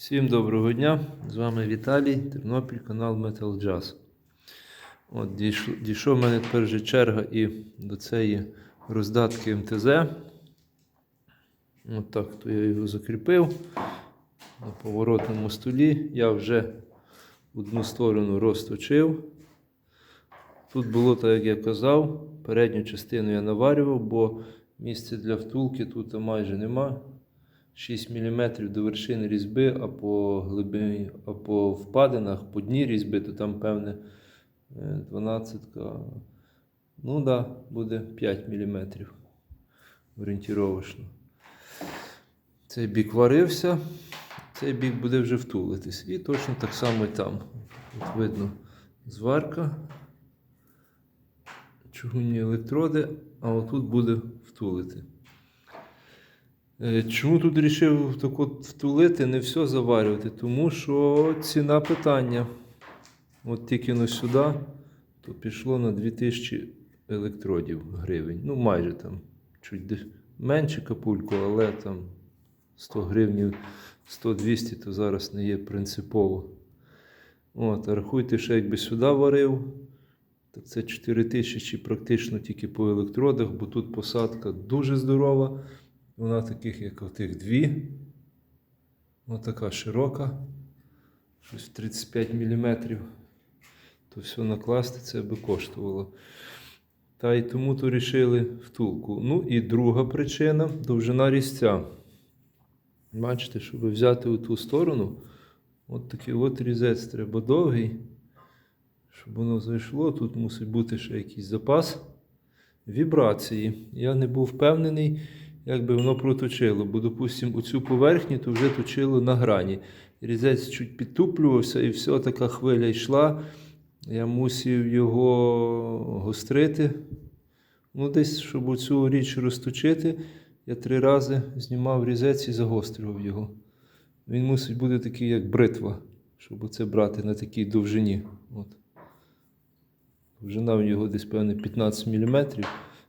Всім доброго дня! З вами Віталій, Тернопіль, канал Metal Jazz. От дійшов, мене тепер вже черга і до цієї роздатки МТЗ. От так, то я його закріпив на поворотному столі. Я вже одну сторону розточив. Тут було так, як я казав, передню частину я наварював, бо місця для втулки тут майже нема. 6 мм до вершини різьби, а по глибині, а по впадинах, по дні різьби, то там, певне, 12. Ну так, да, буде 5 мм орієнтіровочно. Цей бік варився, цей бік буде вже втулитись. І точно так само і там. От видно зварка, чугунні електроди, а отут буде втулити. Е, Чому тут вирішив так от втулити, не все заварювати? Тому що ціна питання. От тільки на сюди, то пішло на 2000 електродів гривень. Ну, майже там чуть менше капульку, але там 100 гривень, 100-200 то зараз не є принципово. От, а рахуйте, що якби сюди варив, так це 4000 практично тільки по електродах, бо тут посадка дуже здорова. Вона таких, як отих дві. Ось така широка. Щось 35 мм. То все накласти це би коштувало. Та й тому то рішили втулку. Ну і друга причина довжина різця. Бачите, щоб взяти у ту сторону, от такий от різець треба довгий. Щоб воно зайшло, тут мусить бути ще якийсь запас вібрації. Я не був впевнений, як би воно проточило, бо, допустимо, оцю поверхню то вже точило на грані. Різець чуть підтуплювався, і все, така хвиля йшла. Я мусив його гострити. Ну, десь, щоб оцю річ розточити, я три рази знімав різець і загострював його. Він мусить бути такий, як бритва, щоб оце брати на такій довжині. От. Довжина в нього десь, певне, 15 мм.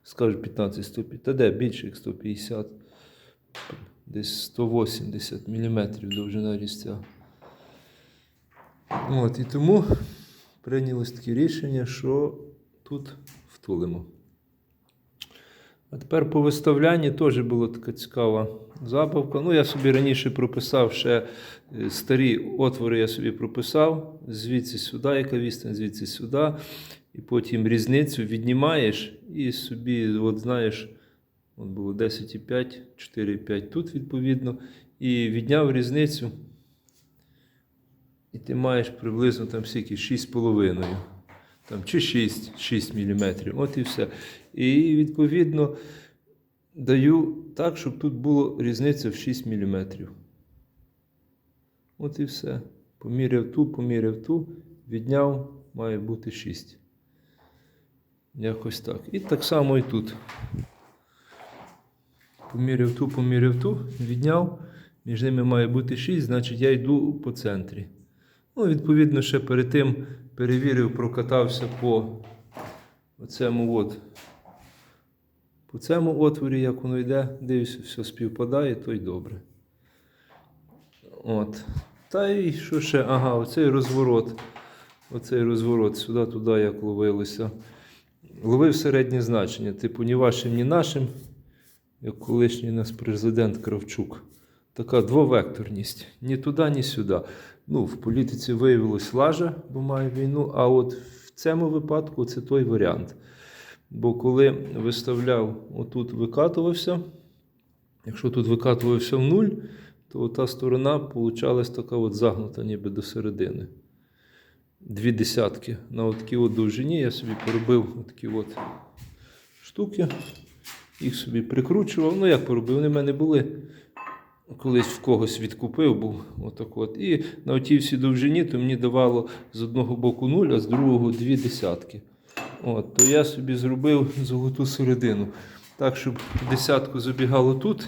Скажу 15 150. Та де більше, як 150. Десь 180 мм довжина різця. От, і тому прийнялось таке рішення, що тут втулимо. А тепер по виставлянні теж була така цікава забавка. Ну, я собі раніше прописав ще е, старі отвори, я собі прописав звідси сюди, яка відстань, звідси сюди. І потім різницю віднімаєш і собі, от знаєш, от було 10,5, 4,5 тут відповідно. І відняв різницю. І ти маєш приблизно там скільки 6,5. Там, чи 6, 6 мм. От і все. І відповідно даю так, щоб тут було різниця в 6 мм. От і все. Поміряв ту, поміряв ту, відняв, має бути 6. Якось так. І так само і тут. Поміряв ту, поміряв ту, відняв. Між ними має бути 6, значить я йду по центрі. Ну, відповідно, ще перед тим перевірив, прокатався по оцьому от. По цьому отворі, як воно йде, дивлюся, все співпадає, то й добре. От. Та й що ще? Ага, оцей розворот. Оцей розворот сюди-туди як ловилося. Ловив середнє значення, типу ні вашим, ні нашим, як колишній наш президент Кравчук. Така двовекторність. Ні туди, ні сюди. Ну, в політиці виявилось лажа, бо має війну, а от в цьому випадку це той варіант. Бо коли виставляв, отут викатувався, якщо тут викатувався в нуль, то та сторона получалась така от загнута ніби до середини. Дві десятки. На такій от довжині я собі поробив такі от штуки, їх собі прикручував. Ну, як поробив, вони в мене були. Колись в когось відкупив був отак от. І на отій всій довжині то мені давало з одного боку нуль, а з другого дві десятки. От, то я собі зробив золоту середину. Так, щоб десятку забігало тут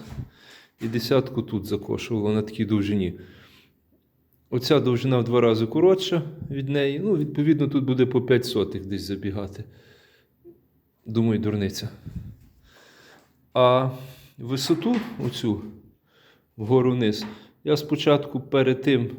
і десятку тут закошувало на такій довжині. Оця довжина в два рази коротша від неї. Ну, відповідно, тут буде по 5 сотих десь забігати. Думаю, дурниця. А висоту оцю вгору вниз Я спочатку перед тим,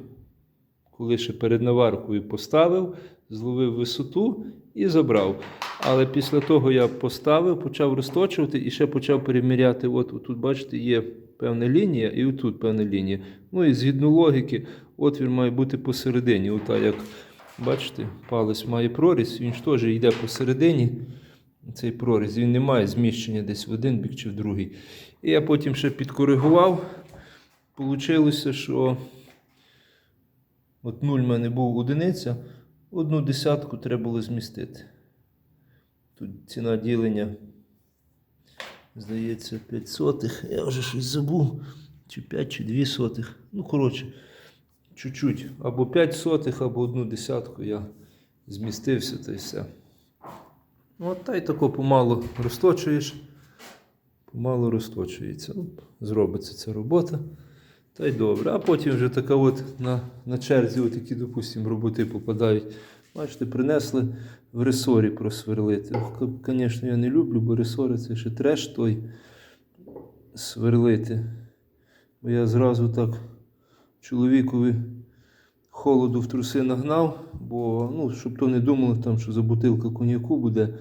коли ще перед наваркою поставив, зловив висоту і забрав. Але після того я поставив, почав розточувати і ще почав переміряти. От тут, бачите, є певна лінія, і отут певна лінія. Ну і згідно логіки, отвір має бути посередині. Ота, як бачите, палець має проріз, він ж теж йде посередині. Цей проріз, він не має зміщення десь в один бік чи в другий. І я потім ще підкоригував. Получилося, що от нуль в мене був одиниця, одну десятку треба було змістити. Тут ціна ділення, здається, 5 сотих. Я вже щось забув. Чи 5, чи 2 сотих. Ну, коротше, чуть-чуть. Або 5 сотих, або одну десятку я змістився та й все. Ну, от та й тако помалу розточуєш, помалу розточується. Ну, зробиться ця робота. Та й добре. А потім вже така от на, на черзі, от які, допустимо, роботи попадають. Бачите, принесли в ресорі просверлити. Звісно, я не люблю, бо ресори це ще треш той сверлити. Бо я зразу так чоловікові холоду в труси нагнав, бо, ну, щоб то не думали, там, що за бутилка коньяку буде,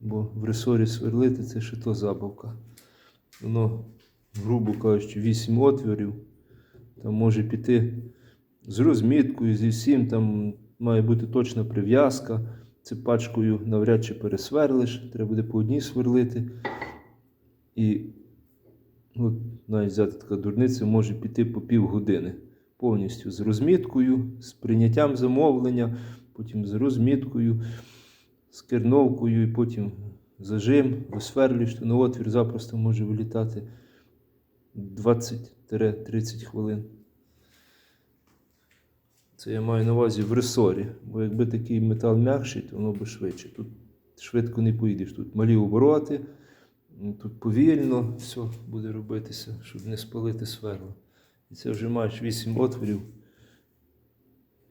бо в ресорі сверлити це ще то забавка. Воно, грубо кажучи, 8 отвірів. Там може піти з розміткою, зі всім, там має бути точна прив'язка. Цепачкою навряд чи пересверлиш, треба буде по одній сверлити. І ну, навіть взяти така дурниця може піти по півгодини. Повністю з розміткою, з прийняттям замовлення, потім з розміткою, з керновкою, і потім зажим, висверлюєш, то на отвір запросто може вилітати 20-30 хвилин. Це я маю на увазі в ресорі, бо якби такий метал м'якший, то воно би швидше. Тут швидко не поїдеш. Тут малі обороти, тут повільно все буде робитися, щоб не спалити сверло. І це вже маєш 8 отворів.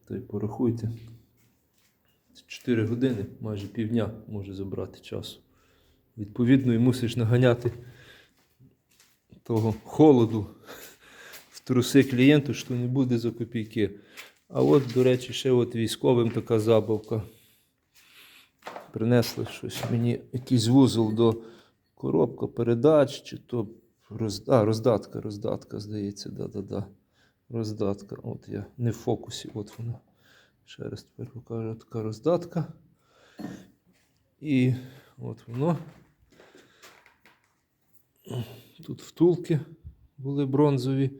То й порахуйте. 4 години, майже півдня може забрати часу. Відповідно, і мусиш наганяти того холоду в труси клієнту, що не буде за копійки. А от, до речі, ще от військовим така забавка. Принесли щось мені, якийсь вузол до коробка передач, чи то роз... а, роздатка, роздатка, здається, да-да-да. Роздатка. От я не в фокусі, от вона. Ще раз тепер покажу така роздатка. І от воно. Тут втулки були бронзові.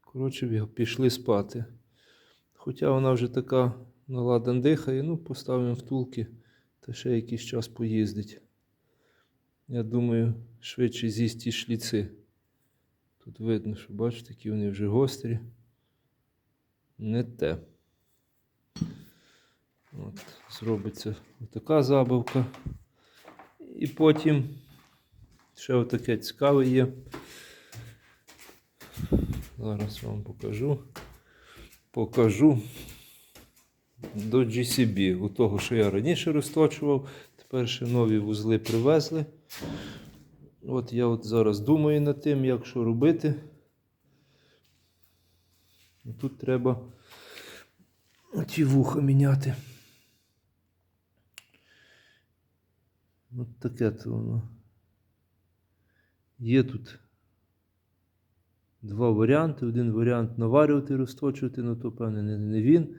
Коротше, пішли спати. Хоча вона вже така наладан дихає, ну, поставимо втулки та ще якийсь час поїздить. Я думаю, швидше з'їсть ті шліци. Тут видно, що бачите, які вони вже гострі. Не те. От, Зробиться така забавка. І потім ще отаке цікаве є. Зараз вам покажу. Покажу до GCB. У того, що я раніше розточував, тепер ще нові вузли привезли. От я от зараз думаю над тим, як що робити. Тут треба ті вуха міняти. От таке то воно. Є тут два варіанти. Один варіант наварювати, розточувати, ну то, певне, не, він.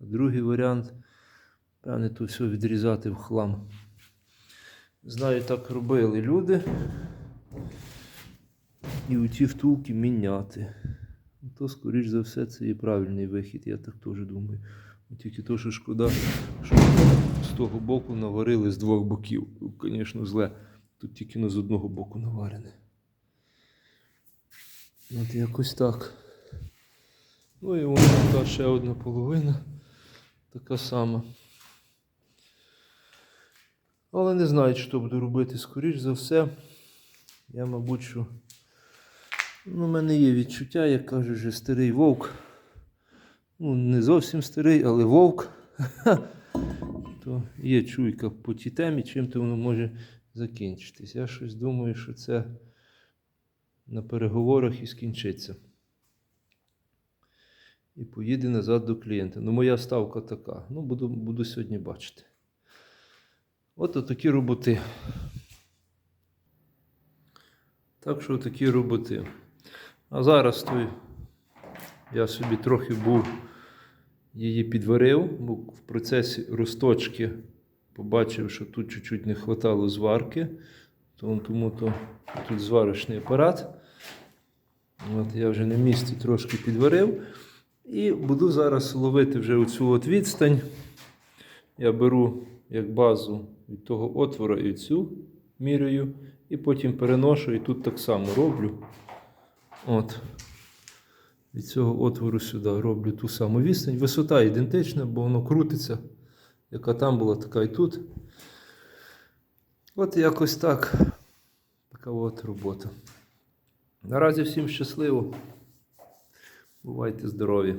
А другий варіант, певне, то все відрізати в хлам. Знаю, так робили люди. І у ті втулки міняти. Ну, То, скоріш за все, це є правильний вихід, я так теж думаю. Тільки то, що шкода, що з того боку наварили з двох боків. Звісно, зле. Тут тільки ну, з одного боку наварене. От якось так. Ну і вона така ще одна половина. Така сама. Але не знаю, що буду робити. Скоріш за все. Я, мабуть, що. Ну, у мене є відчуття, як кажуть, вже старий вовк. Ну, не зовсім старий, але вовк. То є чуйка по тій темі, чим то воно може закінчитись. Я щось думаю, що це на переговорах і скінчиться. і поїде назад до клієнта. Ну, моя ставка така. Ну, буду, буду сьогодні бачити. От такі роботи. Так що такі роботи. А зараз той я собі трохи був її підварив, бо в процесі розточки побачив, що тут чуть-чуть не вистачало зварки. Тому, тому то тут зварочний апарат. От я вже на місці трошки підварив. І буду зараз ловити вже оцю от відстань. Я беру як базу від того отвора і цю міряю, і потім переношу, і тут так само роблю. От. Від цього отвору сюди роблю ту саму відстань. Висота ідентична, бо воно крутиться. Яка там була, така і тут. От якось так. Така от робота. Наразі всім щасливо. Бувайте здорові!